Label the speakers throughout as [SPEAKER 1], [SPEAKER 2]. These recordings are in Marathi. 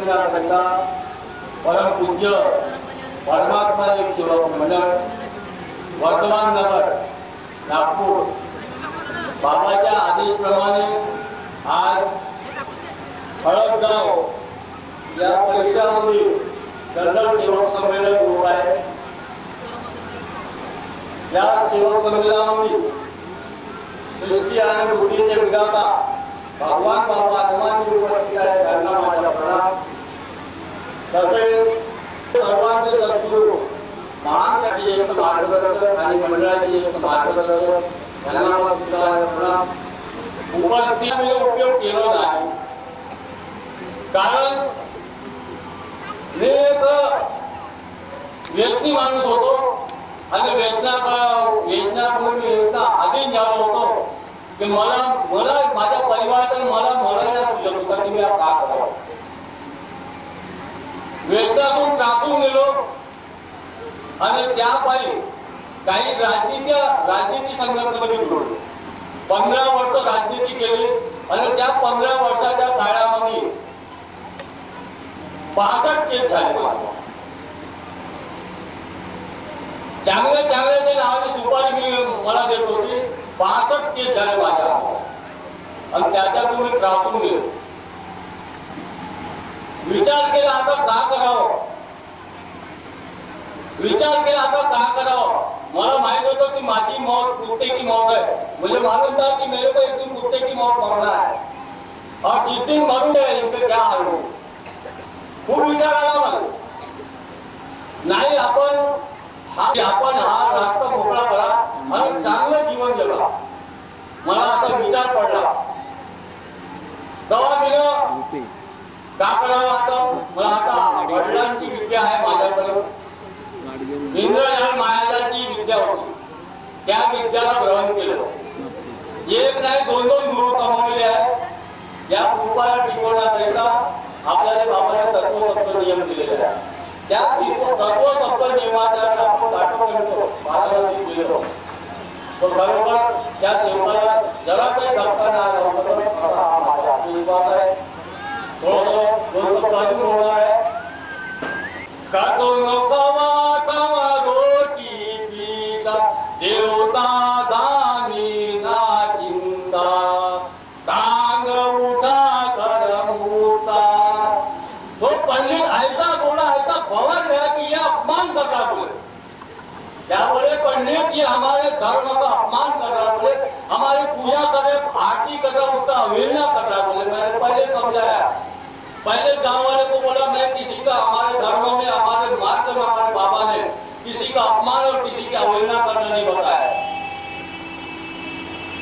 [SPEAKER 1] मानव मंदिर सजविण्याकरिता परमपूज्य परमात्मा एक सेवक मंडळ वर्धमान नगर नागपूर. बाबाच्या आदेशप्रमाणे आज हळदगाव या परिसरामध्ये जनरल सेवक संमेलन होत आहे. या सेवक संमेलनामध्ये सृष्टी आणि बुद्धीचे विधाता भगवान बाबा हनुमानजी उपस्थित आहेत. त्यांना माझा तसेच सर्वांचे सद्गुरू महान त्याचे ज्येष्ठ मार्गदर्शक आणि मंडळाचे ज्येष्ठ मार्गदर्शक यांना मला सुद्धा माझा प्रणाम उपस्थितीने उपयोग केला नाही. कारण मी एक व्यसनी माणूस होतो आणि व्यसना व्यसनापूर्वी एकदा अधीन झालो होतो. की मला मला माझ्या परिवाराचं मला म्हणायला सुचत होतं की मी आता का करावं व्यसनातून त्रासून गेलो आणि त्यापायी काही राजनीती राजनीती संघटनेमध्ये जोडलो पंधरा वर्ष राजनीती केली. आणि त्या पंधरा वर्षाच्या काळामध्ये पासष्ट केस झाले माझे चांगल्या चांगल्याच्या नावाने सुपारी मी मला देत होती. पासष्ट केस झाले माझ्या आणि त्याच्यातून मी त्रासून गेलो. विचार केला आता का करावं? विचार केला आता का करावं? मला माहीत होतं की माझी मौत कुत्ते की मौत आहे. म्हणजे मालूम था कि मेरे को एक दिन कुत्ते की मौत मरना है और जिस दिन मरू गए इनके क्या हाल हो? खूप विचार आला मला. नाही आपण हा आपण हा रास्ता मोकळा करा आणि चांगलं जीवन जगा. मला असा विचार पडला. तेव्हा मी का करावं आता मला आता वडिलांची विद्या आहे माझ्याकडे. इंद्रजाल मायाजाची विद्या होती. त्या विद्याला ग्रहण केलं. एक नाही दोन दोन गुरु कमवलेले आहेत. या कृपाला टिकवण्याकरिता आपल्याला बाबाने तत्व सप्त नियम दिलेले आहे त्या तत्व सप्त नियमाच्या आपण गाठो करतो बाजारात दिलेलो तर बरोबर त्या सेवकाला जरासही धक्का नाही लागू शकत असा हा माझा आत्मविश्वास आहे थोडं दोन शब्द अजून बोलणार आहे कातो नकोवा तवा रोटी पिता देवता दानी ना चिंता कांग उठा कर मुता तो पंडित ऐसा बोला ऐसा भवन गया कि यह अपमान कर रहा बोले क्या बोले पंडित जी हमारे धर्म का अपमान कर रहा बोले. हमारी पूजा कर रहे आरती कर रहा उसका अवहेलना कर रहा बोले. मैंने पहले समझाया पहले गांव वाले को बोला मैं किसी का हमारे धर्म में का अपमान और किसी की अवहेलना करना नहीं बताया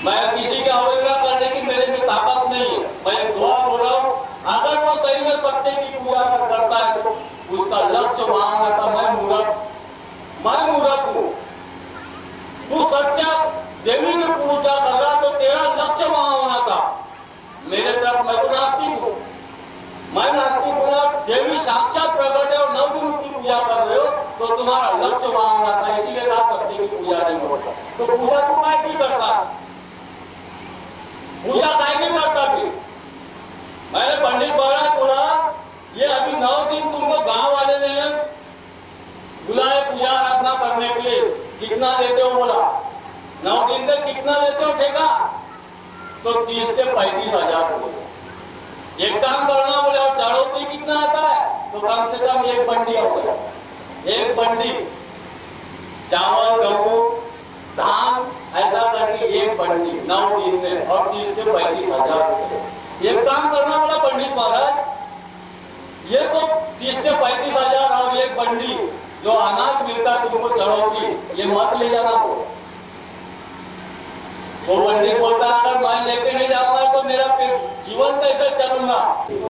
[SPEAKER 1] मैं किसी की अवहेलना करने की मेरे में ताकत नहीं है। मैं दुआ बोल रहा हूँ। अगर वो सही में सत्य की पूजा कर करता है तो उसका लक्ष्य वहाँ आता मैं मूर्ख मैं मूर्ख हूँ। तू सच्चा देवी की पूजा कर रहा तो तेरा लक्ष्य तुम्हारा लक्ष्य मांगना था इसीलिए आप सत्य की पूजा नहीं होता तो पूजा तू मैं की करता? पूजा मैं नहीं करता फिर मैंने पंडित महाराज बोला ये अभी नौ दिन तुमको गांव वाले ने बुलाए पूजा आराधना करने के लिए कितना देते हो बोला? नौ दिन तक कितना लेते हो ठेका? तो तीस से पैंतीस हजार एक काम करना बोले और चारों कितना आता? है तो कम से कम एक बंडी हो गया एक बंडी चावल, गेहूँ, धान, ऐसा करके एक बंडी नौ दिन में, और तीस से पैंतीस हज़ार। रुपए एक काम करना बोला पंडित महाराज, ये तो तीस से पैंतीस हज़ार और एक बंडी जो अनाज मिलता तुमको चढ़ोतरी ये मत ले जाना। बोला वो पंडित बोलता, अगर मैं लेके नहीं जा जाऊँगा तो मेरा जीवन कैसे चलूँगा